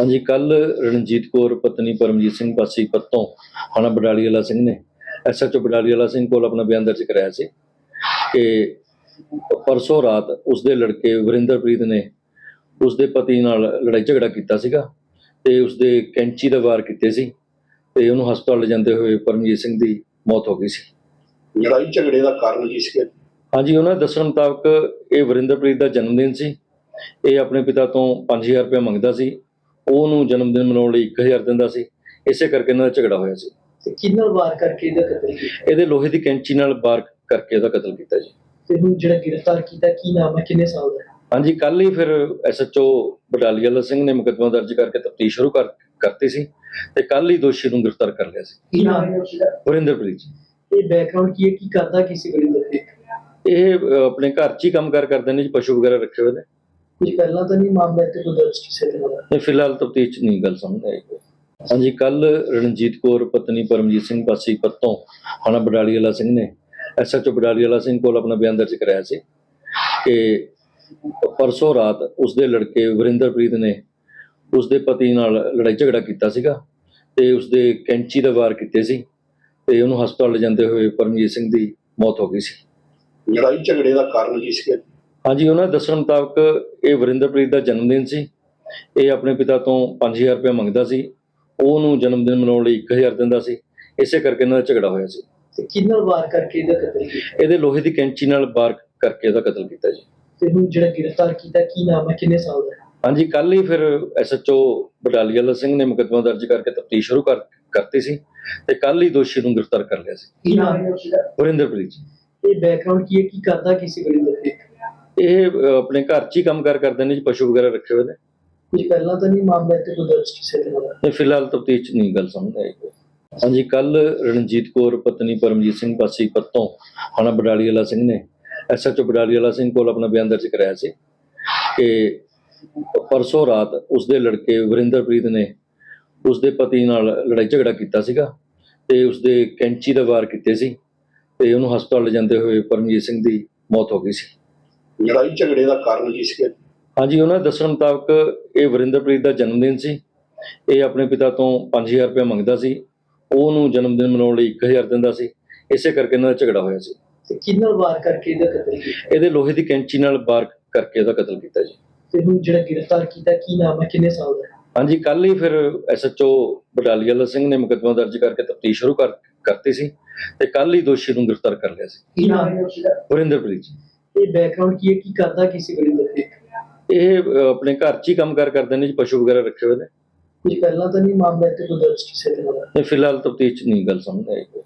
ਹਾਂਜੀ ਕੱਲ ਰਣਜੀਤ ਕੌਰ ਪਤਨੀ ਪਰਮਜੀਤ ਸਿੰਘ ਪਾਸੀ ਪੱਤੋਂ ਥਾਣਾ ਬਡਾਲੀ ਵਾਲਾ ਸਿੰਘ ਨੇ ਐਸਐਚਓ ਬਡਾਲੀ ਵਾਲਾ ਸਿੰਘ ਕੋਲ ਆਪਣਾ ਬਿਆਨ ਦਰਜ ਕਰਾਇਆ ਸੀ ਕਿ ਪਰਸੋਂ ਰਾਤ ਉਸਦੇ ਲੜਕੇ ਵਰਿੰਦਰਪ੍ਰੀਤ ਨੇ ਉਸਦੇ ਪਤੀ ਨਾਲ ਲੜਾਈ ਝਗੜਾ ਕੀਤਾ ਸੀਗਾ ਤੇ ਉਸਦੇ ਕੈਂਚੀ ਦਾ ਵਾਰ ਕੀਤੇ ਸੀ ਤੇ ਉਹਨੂੰ ਹਸਪਤਾਲ ਲਿਜਾਂਦੇ ਹੋਏ ਪਰਮਜੀਤ ਸਿੰਘ ਦੀ ਮੌਤ ਹੋ ਗਈ ਸੀ। ਲੜਾਈ ਝਗੜੇ ਦਾ ਕਾਰਨ ਕੀ ਸੀ ਹਾਂਜੀ ਉਹਨਾਂ ਦੇ ਦੱਸਣ ਮੁਤਾਬਕ ਇਹ ਵਰਿੰਦਰਪ੍ਰੀਤ ਦਾ ਜਨਮ ਦਿਨ ਸੀ। ਇਹ ਆਪਣੇ ਪਿਤਾ ਤੋਂ 5000 ਰੁਪਏ ਮੰਗਦਾ ਸੀ। ਉਹਨੂੰ ਜਨਮ ਦਿਨ ਮਨਾਉਣ ਲਈ 1000 ਦਿੰਦਾ ਸੀ। ਇਸੇ ਕਰਕੇ ਇਹਨਾਂ ਦਾ ਝਗੜਾ ਹੋਇਆ ਸੀ। ਤੇ ਕਿੰਨਾ ਵਾਰ ਕਰਕੇ ਇਹਦਾ ਕਤਲ ਕੀਤਾ? ਇਹਦੇ ਲੋਹੇ ਦੀ ਕੈਂਚੀ ਨਾਲ ਵਾਰ ਕਰਕੇ ਉਹਦਾ ਕਤਲ ਕੀਤਾ ਜੀ। ਤੇ ਹੁਣ ਜਿਹੜਾ ਗ੍ਰਿਫਤਾਰ ਕੀਤਾ ਕੀ ਨਾਮ ਹੈ? ਕਿੰਨੇ ਸਾਲ ਦਾ? ਹਾਂਜੀ ਕੱਲ ਹੀ ਫਿਰ ਐਸਐਚਓ ਬਟਾਲੀ ਵਾਲਾ ਸਿੰਘ ਨੇ ਮੁਕੱਦਮਾ ਦਰਜ ਕਰਕੇ ਤਫਤੀਸ਼ ਸ਼ੁਰੂ ਕਰ ਕਰਤੀ ਸੀ ਤੇ ਕੱਲ ਹੀ ਦੋਸ਼ੀ ਨੂੰ ਗ੍ਰਿਫਤਾਰ ਕਰ ਲਿਆ ਸੀ। ਕੀ ਨਾਮ ਹੈ ਉਸਦਾ? ਵਰਿੰਦਰਪ੍ਰੀਤ ਇਹ ਬੈਕਗ੍ਰਾਉਂਡ ਕੀ ਹੈ? ਕੀ ਕਰਦਾ ਕਿਸੇ ਵਰਿੰਦਰ ਦੇ ਇਹ ਆਪਣੇ ਘਰ 'ਚ ਹੀ ਕੰਮ ਕਾਰ ਕਰਦੇ ਨੇ ਜੀ ਪਸ਼ੂ ਵਗੈਰਾ ਰੱਖੇ ਹੋਏ ਨੇ। ਕੁਝ ਪਹਿਲਾਂ ਤਾਂ ਨਹੀਂ ਮਾਮਲਾ ਇੱਥੇ ਕੋਈ ਦਰਜ ਕਿਸੇ ਦੇ ਨਾਲ ਇਹ ਫਿਲਹਾਲ ਤਫਤੀਸ਼ 'ਚ ਨਹੀਂ ਗੱਲ ਸਾਹਮਣੇ ਆਈ ਕੋਈ। ਹਾਂਜੀ ਕੱਲ ਰਣਜੀਤ ਕੌਰ ਪਤਨੀ ਪਰਮਜੀਤ ਸਿੰਘ ਪਾਸੀ ਪੱਤੋਂ ਥਾਣਾ ਬਡਾਲੀ ਵਾਲਾ ਸਿੰਘ ਨੇ ਐਸਐਚਓ ਬਡਾਲੀ ਵਾਲਾ ਸਿੰਘ ਕੋਲ ਆਪਣਾ ਬਿਆਨ ਦਰਜ ਕਰਾਇਆ ਸੀ ਕਿ ਪਰਸੋਂ ਰਾਤ ਉਸਦੇ ਲੜਕੇ ਵਰਿੰਦਰਪ੍ਰੀਤ ਨੇ ਉਸਦੇ ਪਤੀ ਨਾਲ ਲੜਾਈ ਝਗੜਾ ਕੀਤਾ ਸੀਗਾ ਤੇ ਉਸਦੇ ਕੈਂਚੀ ਦਾ ਵਾਰ ਕੀਤੇ ਸੀ ਤੇ ਉਹਨੂੰ ਹਸਪਤਾਲ ਲਿਜਾਂਦੇ ਹੋਏ ਪਰਮਜੀਤ ਸਿੰਘ ਦੀ ਮੌਤ ਹੋ ਗਈ ਸੀ। ਲੜਾਈ ਝਗੜੇ ਦਾ ਕਾਰਨ ਕੀ ਸੀ ਹਾਂਜੀ ਉਹਨਾਂ ਦੇ ਦੱਸਣ ਮੁਤਾਬਕ ਇਹ ਵਰਿੰਦਰਪ੍ਰੀਤ ਦਾ ਜਨਮ ਦਿਨ ਸੀ। ਇਹ ਆਪਣੇ ਪਿਤਾ ਤੋਂ 5000 ਰੁਪਏ ਮੰਗਦਾ ਸੀ। ਉਹਨੂੰ ਜਨਮ ਦਿਨ ਮਨਾਉਣ ਲਈ 1000 ਦਿੰਦਾ ਸੀ। ਇਸੇ ਕਰਕੇ ਇਹਨਾਂ ਦਾ ਝਗੜਾ ਹੋਇਆ ਸੀ। ਤੇ ਕਿੰਨਾ ਵਾਰ ਕਰਕੇ ਇਹਦਾ ਕਤਲ ਕੀਤਾ? ਇਹਦੇ ਲੋਹੇ ਦੀ ਕੈਂਚੀ ਨਾਲ ਵਾਰ ਕਰਕੇ ਉਹਦਾ ਕਤਲ ਕੀਤਾ ਜੀ। ਤੇ ਹੁਣ ਜਿਹੜਾ ਗ੍ਰਿਫਤਾਰ ਕੀਤਾ ਕੀ ਨਾਮ ਹੈ? ਕਿੰਨੇ ਸਾਲ ਦਾ? ਹਾਂਜੀ ਕੱਲ ਹੀ ਫਿਰ ਐਸਐਚਓ ਬਟਾਲੀ ਵਾਲਾ ਸਿੰਘ ਨੇ ਮੁਕੱਦਮਾ ਦਰਜ ਕਰਕੇ ਤਫਤੀਸ਼ ਸ਼ੁਰੂ ਕਰ ਕਰਤੀ ਸੀ ਤੇ ਕੱਲ ਹੀ ਦੋਸ਼ੀ ਨੂੰ ਗ੍ਰਿਫਤਾਰ ਕਰ ਲਿਆ ਸੀ। ਕੀ ਨਾਮ ਹੈ ਉਸਦਾ? ਵਰਿੰਦਰਪ੍ਰੀਤ ਜੀ। ਇਹ ਬੈਕਗ੍ਰਾਉਂਡ ਕੀ ਹੈ? ਕੀ ਕਰਦਾ ਕਿਸੇ ਵਰਿੰਦਰ? ਦੇ ਇਹ ਅਹ, ਆਪਣੇ ਘਰ 'ਚ ਹੀ ਕੰਮ ਕਾਰ ਕਰਦੇ ਨੇ ਜੀ ਪਸ਼ੂ ਵਗੈਰਾ ਰੱਖੇ ਹੋਏ ਨੇ। ਕੁਝ ਪਹਿਲਾਂ ਤਾਂ ਨਹੀਂ ਮਾਮਲਾ ਇੱਥੇ ਕੋਈ ਦਰਜ ਕਿਸੇ ਦੇ ਨਾਲ? ਇਹ ਫਿਲਹਾਲ ਤਫਤੀਸ਼ 'ਚ ਨਹੀਂ ਗੱਲ ਸਾਹਮਣੇ ਆਈ ਕੋਈ। ਹਾਂਜੀ ਕੱਲ ਰਣਜੀਤ ਕੌਰ ਪਤਨੀ ਪਰਮਜੀਤ ਸਿੰਘ ਪਾਸੀ ਪੱਤੋਂ ਥਾਣਾ ਬਡਾਲੀ ਵਾਲਾ ਸਿੰਘ ਨੇ ਐਸਐਚਓ ਬਡਾਲੀ ਵਾਲਾ ਸਿੰਘ ਕੋਲ ਆਪਣਾ ਬਿਆਨ ਦਰਜ ਕਰਾਇਆ ਸੀ ਕਿ ਪਰਸੋਂ ਰਾਤ ਉਸਦੇ ਲੜਕੇ ਵਰਿੰਦਰਪ੍ਰੀਤ ਨੇ ਉਸਦੇ ਪਤੀ ਨਾਲ ਲੜਾਈ ਝਗੜਾ ਕੀਤਾ ਸੀਗਾ ਤੇ ਉਸਦੇ ਕੈਂਚੀ ਦਾ ਵਾਰ ਕੀਤੇ ਸੀ ਤੇ ਉਹਨੂੰ ਹਸਪਤਾਲ ਲਿਜਾਂਦੇ ਹੋਏ ਪਰਮਜੀਤ ਸਿੰਘ ਦੀ ਮੌਤ ਹੋ ਗਈ ਸੀ। ਲੜਾਈ ਝਗੜੇ ਦਾ ਕਾਰਨ ਕੀ ਸੀ ਹਾਂਜੀ ਉਹਨਾਂ ਦੇ ਦੱਸਣ ਮੁਤਾਬਕ ਇਹ ਵਰਿੰਦਰਪ੍ਰੀਤ ਦਾ ਜਨਮ ਦਿਨ ਸੀ। ਇਹ ਆਪਣੇ ਪਿਤਾ ਤੋਂ 5000 ਰੁਪਏ ਮੰਗਦਾ ਸੀ। ਉਹਨੂੰ ਜਨਮ ਦਿਨ ਮਨਾਉਣ ਲਈ 1000 ਦਿੰਦਾ ਸੀ। ਇਸੇ ਕਰਕੇ ਇਹਨਾਂ ਦਾ ਝਗੜਾ ਹੋਇਆ ਸੀ। ਤੇ ਕਿੰਨਾ ਵਾਰ ਕਰਕੇ ਇਹਦਾ ਕਤਲ ਕੀਤਾ? ਇਹਦੇ ਲੋਹੇ ਦੀ ਕੈਂਚੀ ਨਾਲ ਵਾਰ ਕਰਕੇ ਉਹਦਾ ਕਤਲ ਕੀਤਾ ਜੀ। ਤੇ ਹੁਣ ਜਿਹੜਾ ਗ੍ਰਿਫਤਾਰ ਕੀਤਾ ਕੀ ਨਾਮ ਹੈ? ਕਿੰਨੇ ਸਾਲ ਦਾ? ਹਾਂਜੀ ਕੱਲ ਹੀ ਫਿਰ ਐਸਐਚਓ ਬਟਾਲੀ ਵਾਲਾ ਸਿੰਘ ਨੇ ਮੁਕੱਦਮਾ ਦਰਜ ਕਰਕੇ ਤਫਤੀਸ਼ ਸ਼ੁਰੂ ਕਰ ਕਰਤੀ ਸੀ। ਤੇ ਕੱਲ ਹੀ ਦੋਸ਼ੀ ਨੂੰ ਗ੍ਰਿਫਤਾਰ ਕਰ ਲਿਆ ਸੀ। ਕੀ ਨਾਮ ਹੈ ਉਸਦਾ? ਵਰਿੰਦਰਪ੍ਰੀਤ ਜੀ। ਇਹ ਬੈਕਗ੍ਰਾਉਂਡ ਕੀ ਹੈ? ਕੀ ਕਰਦਾ ਕਿਸੇ ਵਰਿੰਦਰ ਦੇ ਇਹ ਅਹ, ਆਪਣੇ ਘਰ 'ਚ ਹੀ ਕੰਮ ਕਾਰ ਕਰਦੇ ਨੇ ਜੀ ਪਸ਼ੂ ਵਗੈਰਾ ਰੱਖੇ ਹੋਏ ਨੇ। ਕੁਝ ਪਹਿਲਾਂ ਤਾਂ ਨਹੀਂ ਮਾਮਲਾ ਇੱਥੇ ਕੋਈ ਦਰਜ ਕਿਸੇ ਦੇ ਨਾਲ? ਇਹ ਫਿਲਹਾਲ ਤਫਤੀਸ਼ ਨਹੀਂ ਗੱਲ ਸਾਹਮਣੇ ਆਈ ਕੋਈ।